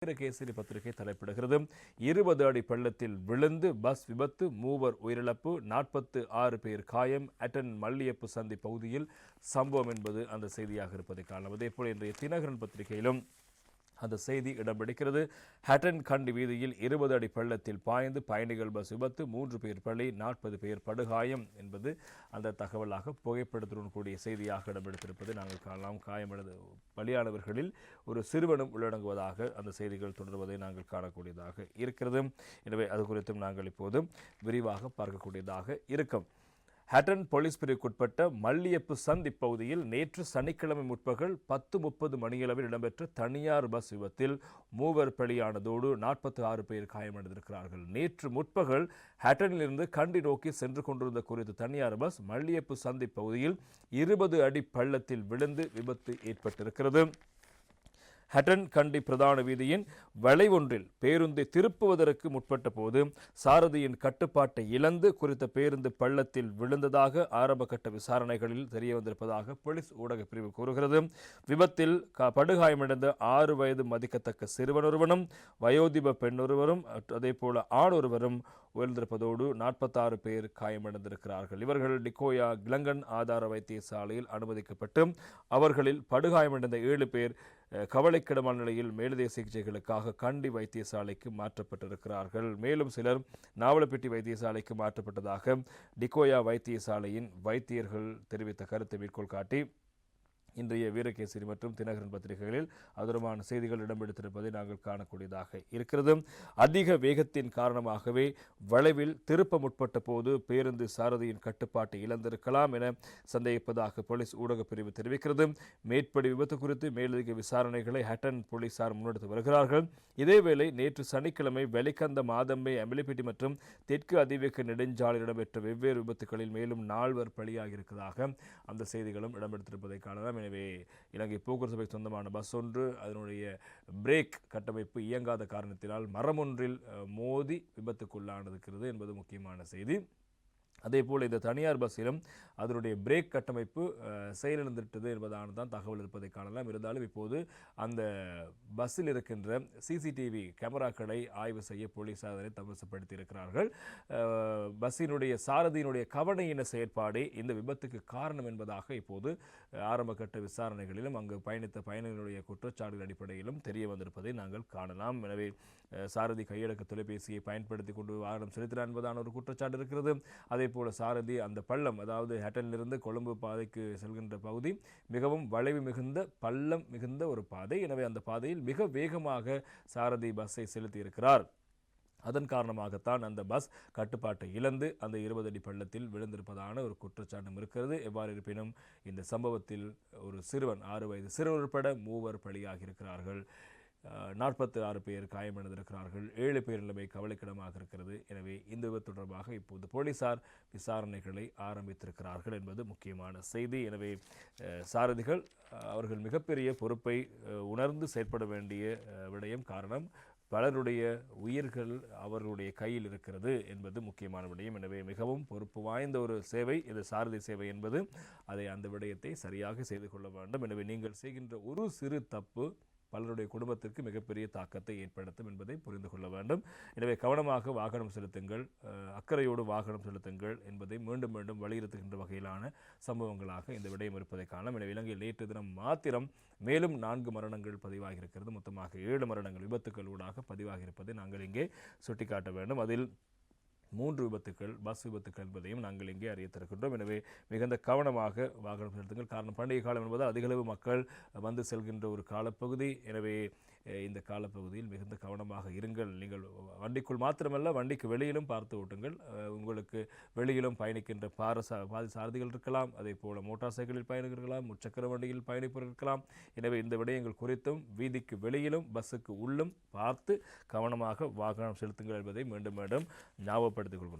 கேசரி பத்திரிகை தலைப்பிடுகிறது. இருபது அடி பள்ளத்தில் விழுந்து பஸ் விபத்து மூவர் உயிரிழப்பு நாற்பத்து ஆறு பேர் காயம். அட்டன் மல்லியப்பு சந்தி பகுதியில் சம்பவம் என்பது அந்த செய்தியாக இருப்பதை காணலாம். அதேபோல் இன்றைய தினகரன் பத்திரிகையிலும் அந்த செய்தி இடம் பிடிக்கிறது ஹட்டன் கண்டி வீதியில் இருபது அடி பள்ளத்தில் பாய்ந்து பயணிகள் பஸ் விபத்து மூன்று பேர் பலி நாற்பது பேர் படுகாயம் என்பது அந்த தகவலாக புகைப்படத்துடன் கூடிய செய்தியாக இடம்பெடுத்திருப்பது நாங்கள் காணலாம். காயமடைந்த பலியானவர்களில் ஒரு சிறுவனும் உள்ளடங்குவதாக அந்த செய்திகள் தொடர்வதை நாங்கள் காணக்கூடியதாக இருக்கிறது. எனவே அது குறித்தும் நாங்கள் இப்போது விரிவாக பார்க்கக்கூடியதாக இருக்கும். ஹட்டன் போலீஸ் பிரிவுக்குட்பட்ட மல்லியப்பு சந்த் இப்பகுதியில் நேற்று சனிக்கிழமை முற்பகல் பத்து முப்பது மணியளவில் இடம்பெற்ற தனியார் பஸ் விபத்தில் மூவர் பலியானதோடு நாற்பத்தி ஆறு பேர் காயமடைந்திருக்கிறார்கள். நேற்று முற்பகல் ஹட்டனிலிருந்து கண்டி நோக்கி சென்று கொண்டிருந்த குறித்த தனியார் பஸ் மல்லியப்பு சந்த் இப்பகுதியில் இருபது அடி பள்ளத்தில் விழுந்து விபத்து ஏற்பட்டிருக்கிறது. ஹட்டன் கண்டி பிரதான வீதியின் வளைவொன்றில் பேருந்தை திருப்புவதற்கு முற்பட்ட போது சாரதியின் கட்டுப்பாட்டை இழந்து குறித்த பேருந்து பள்ளத்தில் விழுந்ததாக ஆரம்பகட்ட விசாரணைகளில் தெரியவந்திருப்பதாக போலீஸ் ஊடக பிரிவு கூறுகிறது. விபத்தில் க- படுகாயமடைந்த ஆறு வயது மதிக்கத்தக்க சிறுவனொருவனும் வயோதிப பெண்ணொருவரும் அதே போல ஆணொருவரும் உயர்ந்திருப்பதோடு நாற்பத்தாறு பேர் காயமடைந்திருக்கிறார்கள். இவர்கள் டிகோயா கிளங்கன் ஆதார வைத்தியசாலையில் அனுமதிக்கப்பட்டு அவர்களில் படுகாயமடைந்த ஏழு பேர் கவலைக்கிடமான நிலையில் மேலதிக சிகிச்சைகளுக்காக கண்டி வைத்தியசாலைக்கு மாற்றப்பட்டிருக்கிறார்கள். மேலும் சிலர் நாவலப்பட்டி வைத்தியசாலைக்கு மாற்றப்பட்டதாக டிகோயா வைத்தியசாலையின் வைத்தியர்கள் தெரிவித்த கருத்தை மேற்கோள் காட்டி இன்றைய வீரகேசரி மற்றும் தினகரன் பத்திரிகைகளில் அதுரமான செய்திகள் இடம்பெடுத்திருப்பதை நாங்கள் காணக்கூடியதாக இருக்கிறது. அதிக வேகத்தின் காரணமாகவே வளைவில் திருப்ப முற்பட்ட போது பேருந்து சாரதியின் கட்டுப்பாட்டை இழந்திருக்கலாம் என சந்தேகிப்பதாக போலீஸ் ஊடகப் பிரிவு தெரிவிக்கிறது. மேற்படி விபத்து குறித்து மேலதிக விசாரணைகளை ஹட்டன் போலீசார் முன்னெடுத்து வருகிறார்கள். இதேவேளை நேற்று சனிக்கிழமை வெலிகந்த மாதம்பை அமிலிப்பிட்டி மற்றும் தெற்கு அதிவேக நெடுஞ்சாலை இடம்பெற்ற வெவ்வேறு விபத்துகளில் மேலும் நால்வர் பலியாகியிருப்பதாக அந்த செய்திகளும் இடம்பெற்றிருப்பதை காணலாம். எனவே இலங்கை போக்குவரத்து சபைக்கு சொந்தமான பஸ் ஒன்று அதனுடைய பிரேக் கட்டமைப்பு இயங்காத காரணத்தினால் மரம் ஒன்றில் மோதி விபத்துக்குள்ளானதுக்கிறது என்பது முக்கியமான செய்தி. அதே போல் இந்த தனியார் பஸ்ஸிலும் அதனுடைய பிரேக் கட்டமைப்பு செயலிழந்துவிட்டது என்பதான தான் தகவல் இருப்பதை காணலாம். இருந்தாலும் இப்போது அந்த பஸ்ஸில் இருக்கின்ற சிசிடிவி கேமராக்களை ஆய்வு செய்ய போலீசார் அதனை தமசப்படுத்தி இருக்கிறார்கள் பஸ்ஸினுடைய சாரதியினுடைய கவனையின செயற்பாடே இந்த விபத்துக்கு காரணம் என்பதாக இப்போது ஆரம்பகட்ட விசாரணைகளிலும் அங்கு பயணித்த பயணிகளுடைய குற்றச்சாட்டுகள் அடிப்படையிலும் தெரிய வந்திருப்பதை நாங்கள் காணலாம். எனவே சாரதி கையடக்க தொலைபேசியை பயன்படுத்தி கொண்டு வாகனம் செலுத்தினார் என்பதான ஒரு குற்றச்சாட்டு இருக்கிறது. அதே போல சாரதி அந்த பள்ளம் அதாவது ஹேட்டனிலிருந்து கொழும்பு பாதைக்கு செல்கின்ற பகுதி மிகவும் வளைவு மிகுந்த பள்ளம் மிகுந்த ஒரு பாதை. எனவே அந்த பாதையில் மிக வேகமாக சாரதி பஸ்ஸை செலுத்தி இருக்கிறார் அதன் காரணமாகத்தான் அந்த பஸ் கட்டுப்பாட்டை இழந்து அந்த இருபது அடி பள்ளத்தில் விழுந்திருப்பதான ஒரு குற்றச்சாட்டும் இருக்கிறது. எவ்வாறு இருப்பினும் இந்த சம்பவத்தில் ஒரு சிறுவன் ஆறு வயது சிறுவர் உட்பட மூவர் பலியாகியிருக்கிறார்கள். நாற்பத்தி ஆறு பேர் காயமடைந்திருக்கிறார்கள் ஏழு பேர் நிலைமை கவலைக்கிடமாக இருக்கிறது. எனவே இந்த விபத்து தொடர்பாக இப்போது போலீசார் விசாரணைகளை ஆரம்பித்திருக்கிறார்கள் என்பது முக்கியமான செய்தி. எனவே சாரதிகள் அவர்கள் மிகப்பெரிய பொறுப்பை உணர்ந்து செயற்பட வேண்டிய விடயம் காரணம் பலருடைய உயிர்கள் அவர்களுடைய கையில் இருக்கிறது என்பது முக்கியமான விடயம். எனவே மிகவும் பொறுப்பு வாய்ந்த ஒரு சேவை இது சாரதி சேவை என்பது. அதை அந்த விடயத்தை சரியாக செய்து கொள்ள வேண்டும். எனவே நீங்கள் செய்கின்ற ஒரு சிறு தப்பு பலருடைய குடும்பத்திற்கு மிகப்பெரிய தாக்கத்தை ஏற்படுத்தும் என்பதை புரிந்து கொள்ள வேண்டும். எனவே கவனமாக வாகனம் செலுத்துங்கள் அக்கறையோடு வாகனம் செலுத்துங்கள் என்பதை மீண்டும் மீண்டும் வலியுறுத்துகின்ற வகையிலான சம்பவங்களாக இந்த விடயம் இருப்பதை காணலாம். எனவே இலங்கையில் நேற்று தினம் மாத்திரம் மேலும் நான்கு மரணங்கள் பதிவாகியிருக்கிறது. மொத்தமாக ஏழு மரணங்கள் விபத்துக்கள் ஊடாக பதிவாகியிருப்பதை நாங்கள் இங்கே சுட்டிக்காட்ட வேண்டும். அதில் மூன்று விபத்துக்கள் பஸ் விபத்துக்கள் என்பதையும் நாங்கள் இங்கே அறியத்திருக்கின்றோம் எனவே மிகுந்த கவனமாக வாகனம் செலுத்துங்கள். காரணம் பண்டிகை காலம் என்பது அதிகளவு மக்கள் வந்து செல்கின்ற ஒரு காலப்பகுதி. எனவே இந்த காலப்பகுதியில் மிகுந்த கவனமாக இருங்கள். நீங்கள் வண்டிக்குள் மாத்திரமல்ல வண்டிக்கு வெளியிலும் பார்த்து ஓட்டுங்கள். உங்களுக்கு வெளியிலும் பயணிக்கின்ற பார பாதி சாரதிகள் இருக்கலாம் அதே போல மோட்டார் சைக்கிளில் பயணிக்கலாம் முச்சக்கர வண்டியில் பயணிப்பவர் இருக்கலாம். எனவே இந்த விடயங்கள் குறித்தும் வீதிக்கு வெளியிலும் பஸ்ஸுக்கு உள்ளும் பார்த்து கவனமாக வாகனம் செலுத்துங்கள் என்பதை மீண்டும் மீண்டும் ஞாபகப்படுத்திக் கொள்கிறோம்.